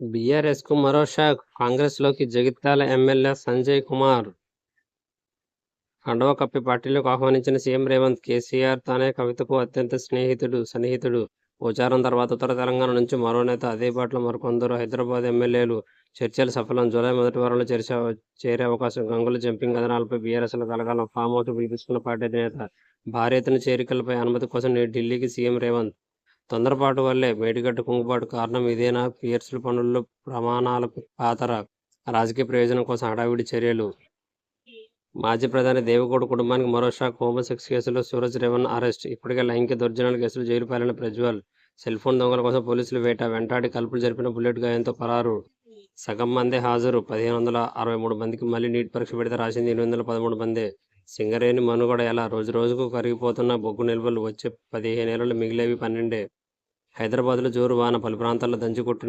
బీఆర్ఎస్కు మరో షాక్. కాంగ్రెస్లోకి జగిత్యాల ఎమ్మెల్యే సంజయ్ కుమార్. కండువా కప్పి పార్టీలోకి ఆహ్వానించిన సీఎం రేవంత్ కేసీఆర్ తానే కవితకు అత్యంత స్నేహితుడు సన్నిహితుడు. ప్రచారం తర్వాత ఉత్తర తెలంగాణ నుంచి మరో నేత అదే బాటలో మరికొందరు హైదరాబాద్ ఎమ్మెల్యేలు. చర్చలు సఫలం. జూలై మొదటి వారంలో చేర్చే చేరే అవకాశం. గంగుల జంపింగ్ కథనాలపై బీఆర్ఎస్లో కలగాలం ఫామ్ హౌస్ పిలిపిస్తున్న పార్టీ అధినేత. భారీ ఎత్తున చేరికలపై అనుమతి కోసం ఢిల్లీకి సీఎం రేవంత్ తొందరపాటు వల్లే మేడిగడ్డ కుంగుబాటు కారణం ఇదేనా? పియర్సుల పనుల్లో ప్రమాణాలకు పాతర రాజకీయ ప్రయోజనం కోసం హడావిడి చర్యలు. మాజీ ప్రధాని దేవగౌడ కుటుంబానికి మరో షాక్. హోమోసెక్స్ కేసులో సూరజ్ రేవణ్ అరెస్ట్. ఇప్పటికే లైంగిక దౌర్జన్యాల కేసులు జైలు పాలైన ప్రజ్వల్ సెల్ ఫోన్ దొంగల కోసం పోలీసులు వేట. వెంటాడి కలుపులు జరిపిన బుల్లెట్ గాయంతో పరారు. సగం మందే హాజరు. పదిహేను వందల అరవై మూడు మందికి మళ్ళీ నీట్ పరీక్ష పెడితే రాసింది ఎనిమిది వందల పదమూడు మందే. సింగరేణి మనుగడ ఎలా? రోజు రోజుకు కరిగిపోతున్న బొగ్గు నిల్వలు వచ్చే పదిహేను నెలలు మిగిలేవి పన్నెండే. హైదరాబాద్లో జోరు వాన పలు ప్రాంతాల్లో దంచి కొట్టిన